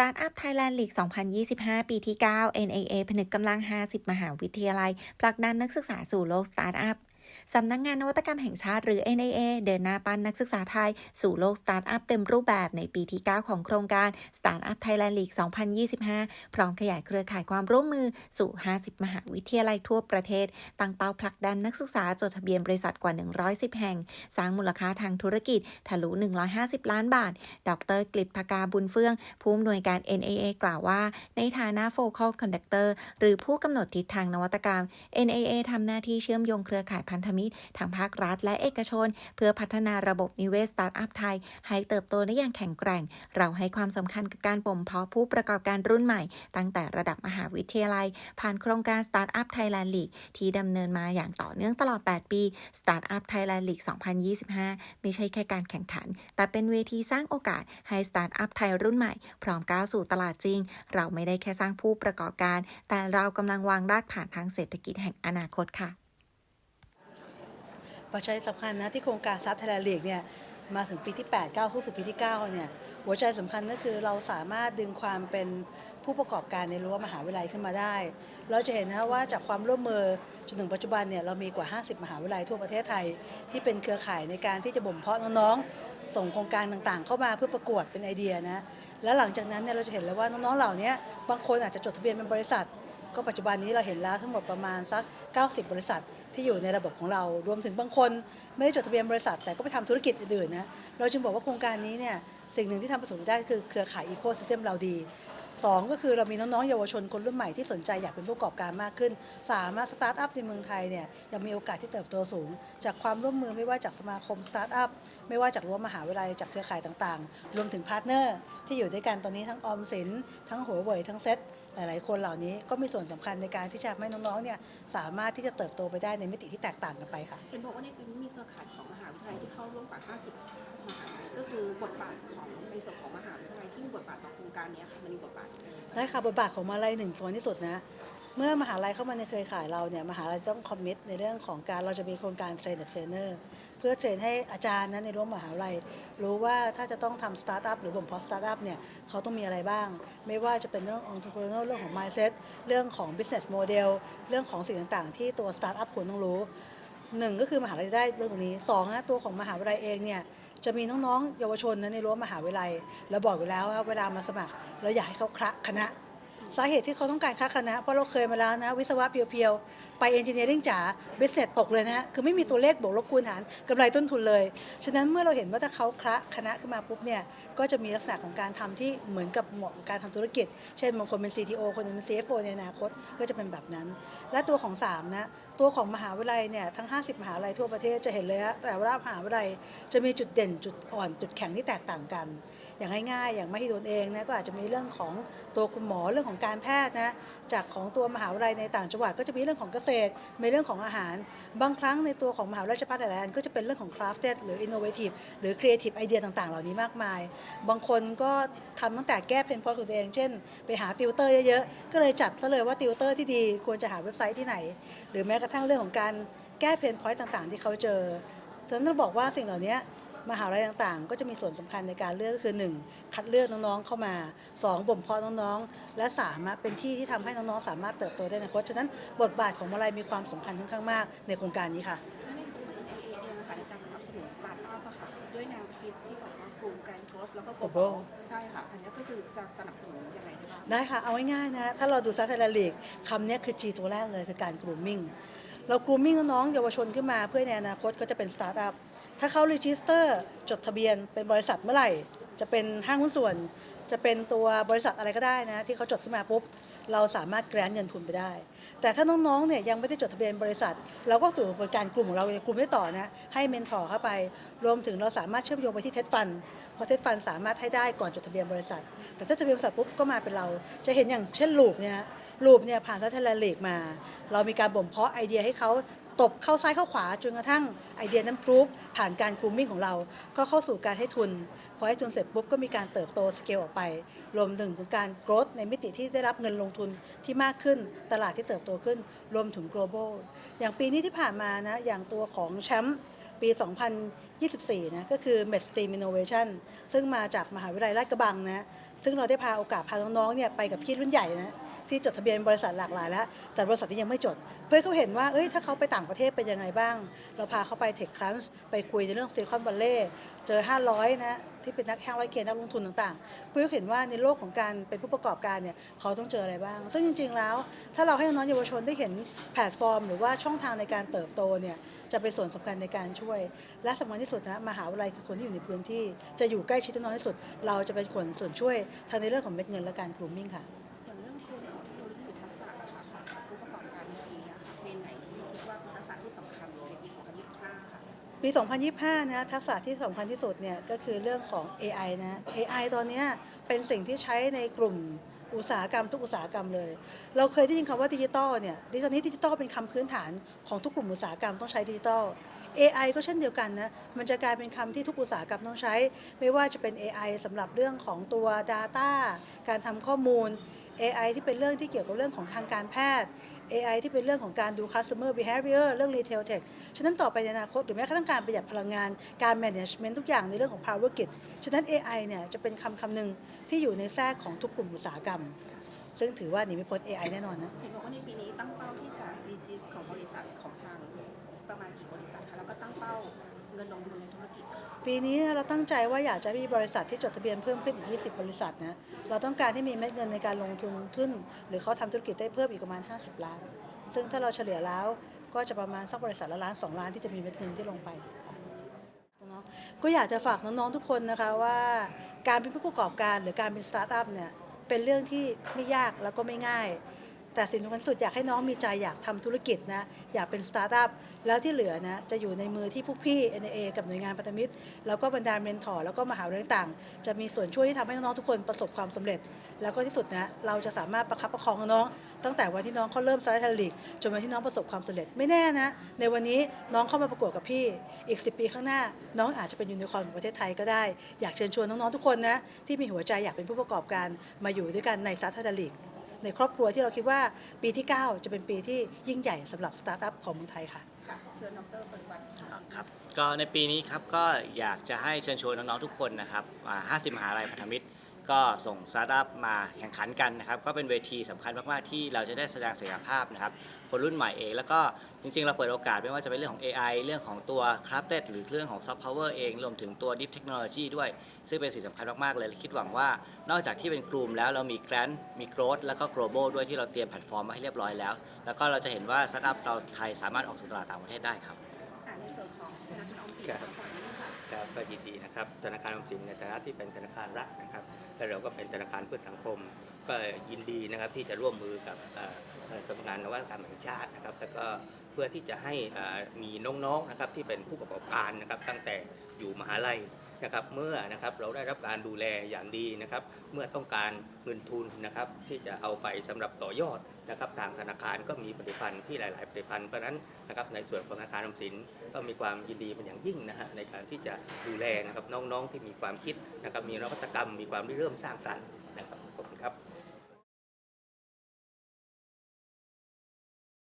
Startup Thailand League 2025 ปีที่ 9 NAA ผนึกกำลัง 50 มหาวิทยาลัยผลักดันนักศึกษาสู่โลกสตาร์ทอัพ สำนักงงานนวัตกรรมแห่งชาติหรือ NAA เดินหน้าปั้นนักศึกษาไทย สู่โลกสตาร์ทอัพเต็มรูปแบบในปีที่ 9 ของโครงการ Startup Thailand League 2025 พร้อมขยายเครือข่ายความร่วมมือสู่ 50 มหาวิทยาลัยทั่วประเทศ ตั้งเป้าผลักดันนักศึกษาจดทะเบียนบริษัทกว่า 110 แห่ง สร้างมูลค่าทางธุรกิจทะลุ 150 ล้านบาท ดรกฤษภกาบุญเฟื่อง ผู้อำนวยการ NAA กล่าวว่า ในฐานะ Focal Conductor หรือผู้กำหนดทิศทางนวัตกรรม NAA ทำหน้าที่เชื่อมโยงเครือข่ายพันธมิตรทางภาครัฐและเอกชน เพื่อพัฒนาระบบนิเวศสตาร์ทอัพไทย ให้เติบโตได้อย่างแข็งแกร่ง เราให้ความสำคัญกับการบ่มเพาะผู้ประกอบการรุ่นใหม่ ตั้งแต่ระดับมหาวิทยาลัย ผ่านโครงการ Startup Thailand League ที่ดำเนินมาอย่างต่อเนื่องตลอด 8 ปี Startup Thailand League 2025 ไม่ใช่แค่การแข่งขัน แต่เป็นเวทีสร้างโอกาสให้ Startup ไทยรุ่นใหม่ พร้อมก้าวสู่ตลาดจริง เราไม่ได้แค่สร้างผู้ประกอบการ แต่เรากำลังวางรากฐานทางเศรษฐกิจแห่งอนาคตค่ะ ปัจจัยสำคัญนะที่โครงการซับไทยแลนด์ลีกเนี่ยมาถึงปีที่ 8 9เข้าสู่ปีที่ 9 เนี่ย หัวใจสำคัญก็คือเราสามารถดึงความเป็นผู้ประกอบการในรั้วมหาวิทยาลัยขึ้นมาได้ เราจะเห็นนะว่าจากความร่วมมือจนถึงปัจจุบันเนี่ยเรามีกว่า 50 มหาวิทยาลัยทั่วประเทศไทย ที่เป็นเครือข่ายในการที่จะบ่มเพาะน้องๆ ส่งโครงการต่างๆ เข้ามาเพื่อประกวดเป็นไอเดียนะแล้วหลังจากนั้นเนี่ยเราจะเห็นแล้วว่าน้องๆเหล่านี้บางคนอาจจะจดทะเบียนเป็นบริษัท ก็ปัจจุบันนี้เราเห็นแล้วทั้งหมดประมาณสัก 90 บริษัท ที่อยู่ในระบบของเรา รวมถึงบางคนไม่ได้จดทะเบียนบริษัท แต่ก็ไปทำธุรกิจอื่นๆนะ เราจึงบอกว่าโครงการนี้เนี่ยสิ่งหนึ่งที่ทำประสบได้คือเครือข่ายอีโคซิสเต็มเราดีสองก็คือเรามีน้องๆเยาวชนคนรุ่นใหม่ที่สนใจอยากเป็นผู้ประกอบการมากขึ้นสามารถสตาร์ทอัพในเมืองไทยเนี่ยยังมีโอกาสที่เติบโตสูง จากความร่วมมือไม่ว่าจากสมาคมสตาร์ทอัพไม่ว่าจากรั้วมหาวิทยาลัยจากเครือข่ายต่างๆ รวมถึงพาร์ทเนอร์ ที่อยู่ด้วยกันตอนนี้ทั้งออมสิน ทั้งหัวเว่ยทั้งเซ็ตหลาย ๆ คนเหล่านี้ก็มีส่วนสำคัญในการที่จะทำให้น้อง ๆ เนี่ยสามารถที่จะเติบโตไปได้ในมิติที่แตกต่างกันไปค่ะเห็นบอกว่าในปีนี้มีเครือข่ายของมหาวิทยาลัยที่เข้าร่วมกว่า 50 มหาลัยก็คือบทบาทของในส่วนของมหาวิทยาลัยที่มีบทบาทต่อโครงการเนี้ยค่ะมันมีบทบาทยังไงบ้างได้ค่ะบทบาทของมหาลัยหนึ่งส่วนที่สุดนะเมื่อมหาลัยเข้ามาในเครือข่ายเราเนี่ยมหาลัยต้องคอมมิตในเรื่องของการเราจะมีโครงการเทรนเทรนเนอร์ เพื่อเทรนให้อาจารย์นะในรั้วมหาลัย รู้ว่าถ้าจะต้องทำสตาร์ทอัพหรือบ่มเพาะสตาร์ทอัพเนี่ยเขาต้องมีอะไรบ้าง ไม่ว่าจะเป็นเรื่อง entrepreneur เรื่องของ mindset เรื่องของ business model เรื่องของสิ่งต่าง ๆ ที่ตัวสตาร์ทอัพควรต้องรู้หนึ่งก็คือมหาลัยได้เรื่องตรงนี้สองนะตัวของมหาวิทยาลัยเองเนี่ยจะมีน้องๆเยาวชนนะในรั้วมหาวิทยาลัยเราบอกอยู่แล้วว่าเวลามาสมัคร เราอยากให้เขาคละคณะ สาเหตุที่เขาต้องการคละคณะ เพราะเราเคยมาแล้วนะ วิศวะเพียวๆ ไปเอนจิเนียริ่งจ๋าเบสเซ็ตตกเลยนะ คือไม่มีตัวเลขบวกลบคูณหารกำไรต้นทุนเลย ฉะนั้นเมื่อเราเห็นว่าถ้าเขาคละคณะขึ้นมาปุ๊บเนี่ย ก็จะมีลักษณะของการทำที่เหมือนกับเหมาะกับการทำธุรกิจ เช่นบางคนเป็น CTO คนหนึงเป็น CFO ในอนาคตก็จะเป็นแบบนั้น และตัวของ3นะตัวของมหาวิทยาลัยเนี่ยทั้ง 50 มหาวิทยาลัยทั่วประเทศจะเห็นเลยฮะแต่ละมหาวิทยาลัยจะมีจุดเด่นจุดอ่อนจุดแข็งที่แตกต่างกัน อย่างง่ายๆ อย่างมหิดลเองนะก็อาจจะมีเรื่องของตัวคุณหมอเรื่องของการแพทย์นะจากของตัวมหาวิทยาลัยในต่างจังหวัดก็จะมีเรื่องของเกษตรมีเรื่องของอาหาร บางครั้งในตัวของมหาวิทยาลัยราชภัฏหลาอันก็จะเป็นเรื่องของ crafted หรือ innovative หรือ creative ไอเดียต่างๆ เหล่านี้มากมาย บางคนก็ทำตั้งแต่แก้เพนพอยต์ของตัวเอง เช่น ไปหาติวเตอร์เยอะๆ ก็เลยจัดซะเลยว่าติวเตอร์ที่ดีควรจะหาเว็บไซต์ที่ไหน หรือแม้กระทั่งเรื่องของการแก้เพนพอยต์ต่างๆ ที่เขาเจอฉะนั้นต้องบอกว่าสิ่งเหล่านี้ มหาวิทยาลัยต่างๆ ก็จะมีส่วนสำคัญในการเลือกก็คือ 1. คัดเลือกน้องๆเข้ามา 2. บ่มเพาะน้องๆ และ3อะเป็นที่ที่ทำให้น้องๆ สามารถเติบโตได้ในอนาคตฉะนั้นบทบาทของมหาลัยมีความสำคัญค่อนข้างมากในโครงการนี้ค่ะและในส่วนของ NAA เองนะคะในการสนับสนุนสตาร์ทอัพอะค่ะด้วยแนวคิดที่บอกว่ากลุ่มแกรนด์โทสแล้วก็ Global ใช่ค่ะ อันนี้ก็คือจะสนับสนุนยังไงได้บ้างได้ค่ะ เอาง่ายๆนะ ถ้าเราดูซัตเทอร์ลีกคำเนี้ยคือ G ตัวแรกเลยคือการ grooming เรา grooming น้องๆเยาวชนขึ้นมาเพื่อในอนาคตก็จะเป็นสตาร์ทอัพ ถ้าเขา register จดทะเบียนเป็นบริษัทเมื่อไหร่ จะเป็นห้างหุ้นส่วน จะเป็นตัวบริษัทอะไรก็ได้นะที่เขาจดขึ้นมาปุ๊บเราสามารถแกรนเงินทุนไปได้ แต่ถ้าน้องๆเนี่ยยังไม่ได้จดทะเบียนบริษัท เราก็สู่กระบวนการกลุ่มของเราในกลุ่มได้ต่อนะให้เมนทอร์เข้าไป รวมถึงเราสามารถเชื่อมโยงไปที่เท็ฟันเพราะเท็ฟันสามารถให้ได้ก่อนจดทะเบียนบริษัท แต่ถ้าจดทะเบียนบริษัทปุ๊บก็มาเป็นเรา จะเห็นอย่างเช่นลูปเนี่ยลูปเนี่ยผ่านซัตเทอร์ลีกมา เรามีการบ่มเพาะไอเดียให้เขา ตบเข้าซ้ายเข้าขวาจนกระทั่งไอเดียนั้นพรูฟผ่านการกรูมมิ่งของเรา ก็เข้าสู่การให้ทุน พอให้ทุนเสร็จปุ๊บก็มีการเติบโตสเกลออกไป รวมถึงถึงการโกรธในมิติที่ได้รับเงินลงทุนที่มากขึ้น ตลาดที่เติบโตขึ้น รวมถึง global อย่างปีนี้ที่ผ่านมานะ อย่างตัวของแชมป์ปี 2024 นะ ก็คือ Med Steam Innovation ซึ่งมาจากมหาวิทยาลัยราชกระบังนะ ซึ่งเราได้พาโอกาสพาน้องๆ เนี่ยไปกับพี่รุ่นใหญ่นะ ที่จดทะเบียนบริษัทหลากหลายแล้ว แต่บริษัทที่ยังไม่จด เพื่อเขาเห็นว่าเอ้ยถ้าเขาไปต่างประเทศเป็นยังไงบ้าง เราพาเขาไปเทคครันส์ไปคุยในเรื่องซิลิคอนวัลเลย์เจอ 500 นะที่เป็นนัก500เคนักลงทุนต่างๆ เพื่อเห็นว่าในโลกของการเป็นผู้ประกอบการเนี่ยเขาต้องเจออะไรบ้าง ซึ่งจริง ๆ แล้ว ถ้าเราให้น้องเยาวชนได้เห็นแพลตฟอร์ม หรือว่าช่องทางในการเติบโตเนี่ยจะเป็นส่วนสำคัญในการช่วย และสำคัญที่สุดนะมหาวิทยาลัยคือคนที่อยู่ในพื้นที่ จะอยู่ใกล้ชิดน้องที่สุด เราจะเป็นคนส่วนช่วยทางในเรื่องของเม็ดเงินและการกลุ่มมิ่งค่ะ ปี 2025 นะทักษะที่สำคัญที่สุดเนี่ยก็คือเรื่องของ AI นะ AI ตอนนี้เป็นสิ่งที่ใช้ในกลุ่มอุตสาหกรรมทุกอุตสาหกรรมเลย เราเคยได้ยินคำว่าดิจิตอลเนี่ยดิตอนนี้ดิจิตอลเป็นคำพื้นฐานของทุกกลุ่มอุตสาหกรรมต้องใช้ดิจิตอล AI ก็เช่นเดียวกันนะ มันจะกลายเป็นคำที่ทุกอุตสาหกรรมต้องใช้ ไม่ว่าจะเป็น AI สำหรับเรื่องของตัว Data การทำข้อมูล AI ที่เป็นเรื่องที่เกี่ยวกับเรื่องของทางการแพทย์ AI ที่เป็นเรื่องของการดู customer behavior เรื่อง retail tech ฉะนั้นต่อไปในอนาคตหรือแม้กระทั่งการประหยัดพลังงาน การ management ทุกอย่างในเรื่องของภาวกิจฉะนั้น AI เนี่ยจะเป็นคำคำหนึ่งที่อยู่ในแทรกของทุกกลุ่มอุตสาหกรรม ซึ่งถือว่าหนีไม่พ้น AI แน่นอนนะ เห็นบอกว่าในปี ปีนี้เราตั้งใจว่าอยากจะมีบริษัทที่จดทะเบียนเพิ่มขึ้นอีก 20 บริษัทนะ เราต้องการที่มีเม็ดเงินในการลงทุนทุนหรือเขาทำธุรกิจได้เพิ่มอีกประมาณ 50 ล้าน ซึ่งถ้าเราเฉลี่ยแล้วก็จะประมาณสักบริษัทละล้าน2ล้านที่จะมีเม็ดเงินที่ลงไปน้องก็อยากจะฝากน้องๆทุกคนนะคะว่าการเป็นผู้ประกอบการหรือการเป็นสตาร์ทอัพเนี่ยเป็นเรื่องที่ไม่ยากแล้วก็ไม่ง่าย แต่สิ่งสำคัญสุดอยากให้น้องมีใจอยากทำธุรกิจนะอยากเป็นสตาร์ทอัพ แล้วที่เหลือนะจะอยู่ในมือที่พวกพี่ NA กับหน่วยงานพันธมิตร แล้วก็บรรดาเมนทอร์แล้วก็มหาวิทยาลัยต่างๆ จะมีส่วนช่วยที่ทำให้น้องๆทุกคนประสบความสำเร็จ แล้วก็ที่สุดนะเราจะสามารถประคับประคองน้องๆตั้งแต่วันที่น้องเขาเริ่มสตาร์ทลีกจนวันที่น้องประสบความสำเร็จไม่แน่นะ ในวันนี้น้องเข้ามาประกวดกับพี่อีก 10 ปีข้างหน้า น้องอาจจะเป็นยูนิคอร์นของประเทศไทยก็ได้ อยากเชิญชวนน้องๆทุกคนนะที่มีหัวใจอยากเป็นผู้ประกอบการมาอยู่ด้วยกันในสตาร์ทลีกในครอบครัวที่เราคิดว่าปีที่ 9 จะเป็นปีที่ยิ่งใหญ่สำหรับสตาร์ทอัพของเมืองไทยค่ะ ค่ะเชิญดรปริวัติค่ะครับก็ในปีนี้ครับก็อยากจะให้เชิญชวนน้องๆทุกคนนะครับ 50มหาลัยพันธมิตร ก็ส่งสตาร์ทอัพมาแข่งขันกันนะครับ ก็เป็นเวทีสำคัญมาก ๆ ที่เราจะได้แสดงศักยภาพนะครับ คนรุ่นใหม่เอง แล้วก็จริง ๆ เราเปิดโอกาสไม่ว่าจะเป็นเรื่องของ AI เรื่องของตัว Crafted หรือเรื่องของ Soft Power เอง รวมถึงตัว Deep Technology ด้วย ซึ่งเป็นสิ่งสำคัญมาก ๆ เลยและคิดหวังว่า นอกจากที่เป็นกลุ่มแล้วเรามี Grant มี Growth แล้วก็ Global ด้วยที่เราเตรียมแพลตฟอร์มมาให้เรียบร้อยแล้ว แล้วก็เราจะเห็นว่าสตาร์ทอัพเราไทยสามารถออกสู่ตลาดต่างประเทศได้ครับอ่าในส่วนของธนาคารออมสิน ครับก็ยินดีนะครับธนาคารออมสินในฐานะที่เป็นธนาคารรัฐนะครับและเราก็เป็นธนาคารเพื่อสังคม ก็ยินดีนะครับที่จะร่วมมือกับสำนักงานนวัตกรรมแห่งชาตินะครับแล้วก็เพื่อที่จะให้มีน้องๆนะครับที่เป็นผู้ประกอบการนะครับตั้งแต่อยู่มหาลัยนะครับเมื่อนะครับเราได้รับการดูแลอย่างดีนะครับ เมื่อต้องการเงินทุนนะครับที่จะเอาไปสำหรับต่อยอด นะครับทางธนาคารก็มีผลิตภัณฑ์ที่หลาย ๆ ผลิตภัณฑ์เพราะนั้นนะครับในส่วนของธนาคารออมสินก็มีความยินดีเป็นอย่างยิ่งนะฮะในการที่จะดูแลนะครับน้อง ๆ ที่มีความคิดนะครับมีนวัตกรรม มีความริเริ่มสร้างสรรค์